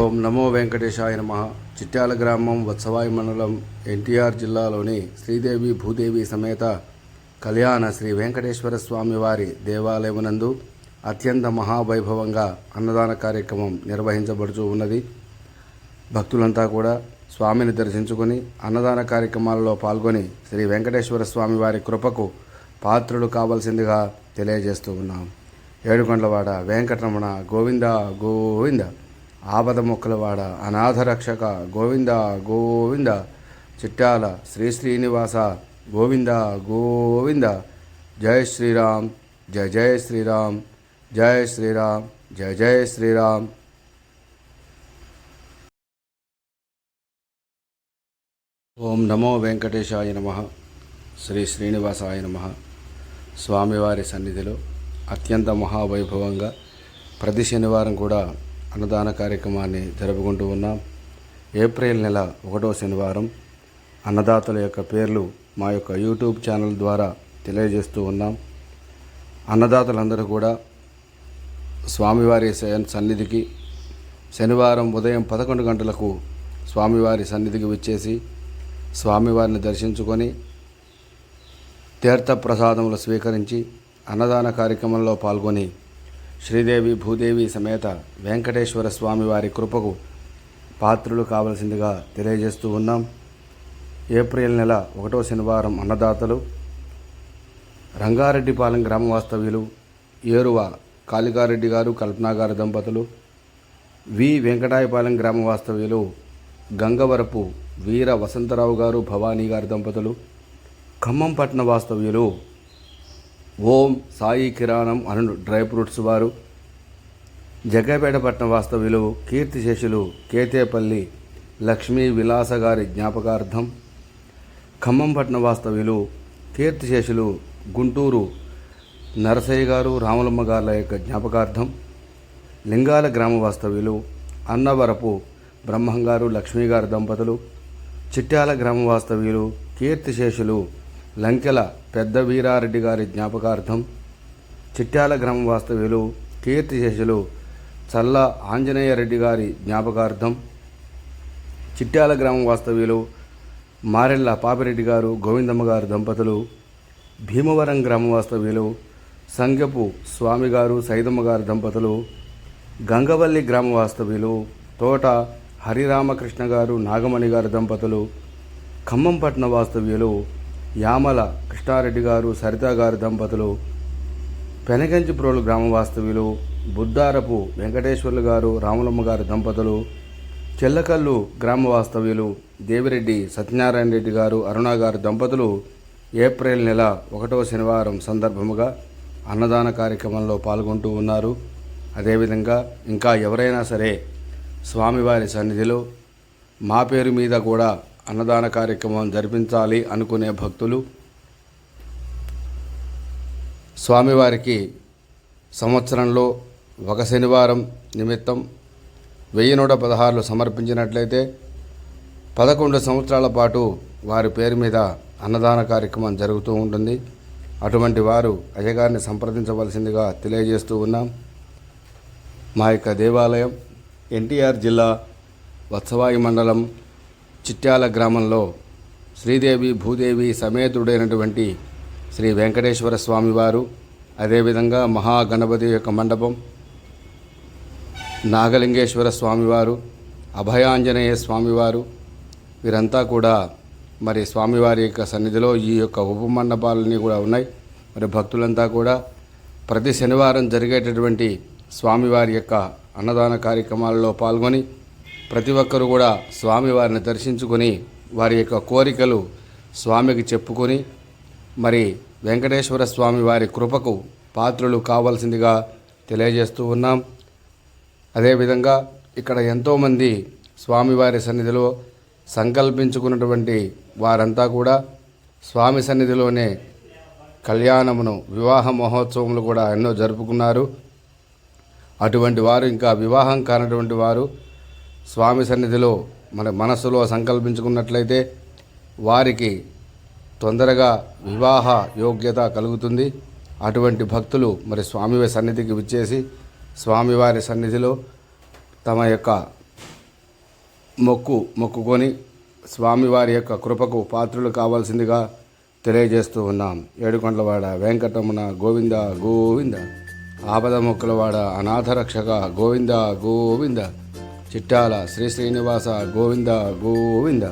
ఓం నమో వెంకటేశాయ నమ. చిట్యాల గ్రామం వత్సవాయి మండలం ఎన్టీఆర్ జిల్లాలోని శ్రీదేవి భూదేవి సమేత కళ్యాణ శ్రీ వెంకటేశ్వర స్వామి వారి దేవాలయమునందు అత్యంత మహావైభవంగా అన్నదాన కార్యక్రమం నిర్వహించబడుతూ ఉన్నది. భక్తులంతా కూడా స్వామిని దర్శించుకొని అన్నదాన కార్యక్రమాలలో పాల్గొని శ్రీ వెంకటేశ్వర స్వామి వారి కృపకు పాత్రులు కావాల్సిందిగా తెలియజేస్తూ ఉన్నాం. ఏడుకొండలవాడ వెంకటరమణ గోవింద గోవింద. ఆపద మొక్కలవాడ అనాథ రక్షక గోవింద గోవింద. చిట్టాల శ్రీ శ్రీనివాస గోవింద గోవింద. జై శ్రీరామ్ జయ జయ శ్రీరామ్ జయ శ్రీరామ్ జయ జయ శ్రీరామ్. ఓం నమో వెంకటేశాయ నమ. శ్రీ శ్రీనివాసాయ నమ. స్వామివారి సన్నిధిలో అత్యంత మహావైభవంగా ప్రతి శనివారం కూడా అన్నదాన కార్యక్రమాన్ని జరుపుకుంటూ ఉన్నాం. ఏప్రిల్ నెల ఒకటో శనివారం అన్నదాతల యొక్క పేర్లు మా యొక్క యూట్యూబ్ ఛానల్ ద్వారా తెలియజేస్తూ ఉన్నాం. అన్నదాతలందరూ కూడా స్వామివారి సన్నిధికి శనివారం ఉదయం పదకొండు గంటలకు స్వామివారి సన్నిధికి విచ్చేసి స్వామివారిని దర్శించుకొని తీర్థప్రసాదములు స్వీకరించి అన్నదాన కార్యక్రమంలో పాల్గొని శ్రీదేవి భూదేవి సమేత వెంకటేశ్వర స్వామి వారి కృపకు పాత్రులు కావలసిందిగా తెలియజేస్తూ ఉన్నాం. ఏప్రిల్ నెల ఒకటో శనివారం అన్నదాతలు రంగారెడ్డిపాలెం గ్రామ వాస్తవ్యులు ఏరువ కాళికారెడ్డి గారు కల్పనా గారి దంపతులు వి వెంకటాయపాలెం గ్రామ వాస్తవ్యులు గంగవరపు వీర వసంతరావు గారు భవానీ గారి దంపతులు ఖమ్మం పట్టణ వాస్తవ్యులు ఓం సాయి కిరాణం అను డ్రై ఫ్రూట్స్ వారు జగ్గపేట పట్టణ వాస్తవ్యులు కీర్తిశేషులు కేతేపల్లి లక్ష్మీ విలాస గారి జ్ఞాపకార్థం ఖమ్మం పట్టణ వాస్తవ్యులు కీర్తిశేషులు గుంటూరు నరసయ్య గారు రామలమ్మ గారుల యొక్క జ్ఞాపకార్థం లింగాల గ్రామ వాస్తవ్యులు అన్నవరపు బ్రహ్మంగారు లక్ష్మీ గారి దంపతులు చిట్యాల గ్రామ వాస్తవ్యులు కీర్తిశేషులు లంకెల పెద్ద వీరారెడ్డి గారి జ్ఞాపకార్థం చిట్యాల గ్రామ వాస్తవ్యులు కీర్తిశేషులు చల్ల ఆంజనేయ రెడ్డి గారి జ్ఞాపకార్థం చిట్యాల గ్రామ వాస్తవ్యులు మారెళ్ళ పాపిరెడ్డి గారు గోవిందమ్మ గారు దంపతులు భీమవరం గ్రామ వాస్తవ్యులు సంగపు స్వామి గారు సైదమ్మ గారు దంపతులు గంగవల్లి గ్రామ వాస్తవ్యులు తోట హరిరామకృష్ణ గారు నాగమణి గారి దంపతులు ఖమ్మంపట్న వాస్తవ్యులు యామల కృష్ణారెడ్డి గారు సరిత గారు దంపతులు పెనగంచిప్రోలు గ్రామ వాస్తవ్యులు బుద్దారపు వెంకటేశ్వర్లు గారు రాములమ్మ గారు దంపతులు చెల్లకల్లు గ్రామ వాస్తవ్యులు దేవిరెడ్డి సత్యనారాయణ రెడ్డి గారు అరుణ గారి దంపతులు ఏప్రిల్ నెల ఒకటవ శనివారం సందర్భముగా అన్నదాన కార్యక్రమంలో పాల్గొంటూ ఉన్నారు. అదేవిధంగా ఇంకా ఎవరైనా సరే స్వామివారి సన్నిధిలో మా పేరు మీద కూడా అన్నదాన కార్యక్రమం జరిపించాలి అనుకునే భక్తులు స్వామివారికి సంవత్సరంలో ఒక శనివారం నిమిత్తం వెయ్యి నూట పదహారులు సమర్పించినట్లయితే పదకొండు సంవత్సరాల పాటు వారి పేరు మీద అన్నదాన కార్యక్రమం జరుగుతూ ఉంటుంది. అటువంటి వారు అయ్యగారిని సంప్రదించవలసిందిగా తెలియజేస్తూ ఉన్నాం. మా యొక్క దేవాలయం ఎన్టీఆర్ జిల్లా వత్సవాయి మండలం చిట్యాల గ్రామంలో శ్రీదేవి భూదేవి సమేతుడైనటువంటి శ్రీ వెంకటేశ్వర స్వామివారు అదేవిధంగా మహాగణపతి యొక్క మండపం నాగలింగేశ్వర స్వామివారు అభయాంజనేయ స్వామివారు వీరంతా కూడా మరి స్వామివారి యొక్క సన్నిధిలో ఈ యొక్క ఉపమండపాలన్నీ కూడా ఉన్నాయి. మరి భక్తులంతా కూడా ప్రతి శనివారం జరిగేటటువంటి స్వామివారి యొక్క అన్నదాన కార్యక్రమాలలో పాల్గొని ప్రతి ఒక్కరు కూడా స్వామివారిని దర్శించుకొని వారి యొక్క కోరికలు స్వామికి చెప్పుకొని మరి వెంకటేశ్వర స్వామి వారి కృపకు పాత్రులు కావాల్సిందిగా తెలియజేస్తూ ఉన్నాం. అదేవిధంగా ఇక్కడ ఎంతోమంది స్వామివారి సన్నిధిలో సంకల్పించుకున్నటువంటి వారంతా కూడా స్వామి సన్నిధిలోనే కళ్యాణమును వివాహ మహోత్సవములు కూడా ఎన్నో జరుపుకున్నారు. అటువంటి వారు ఇంకా వివాహం కానటువంటి వారు స్వామి సన్నిధిలో మన మనస్సులో సంకల్పించుకున్నట్లయితే వారికి తొందరగా వివాహ యోగ్యత కలుగుతుంది. అటువంటి భక్తులు మరి స్వామివారి సన్నిధికి విచ్చేసి స్వామివారి సన్నిధిలో తమ యొక్క మొక్కు మొక్కుకొని స్వామివారి యొక్క కృపకు పాత్రులు కావాల్సిందిగా తెలియజేస్తూ ఉన్నాం. ఏడుకొండలవాడ వెంకటరమణ గోవింద గోవింద. ఆపద మొక్కలవాడ అనాథరక్షక గోవింద గోవింద. చిట్టాల శ్రీ శ్రీనివాస గోవింద గోవింద.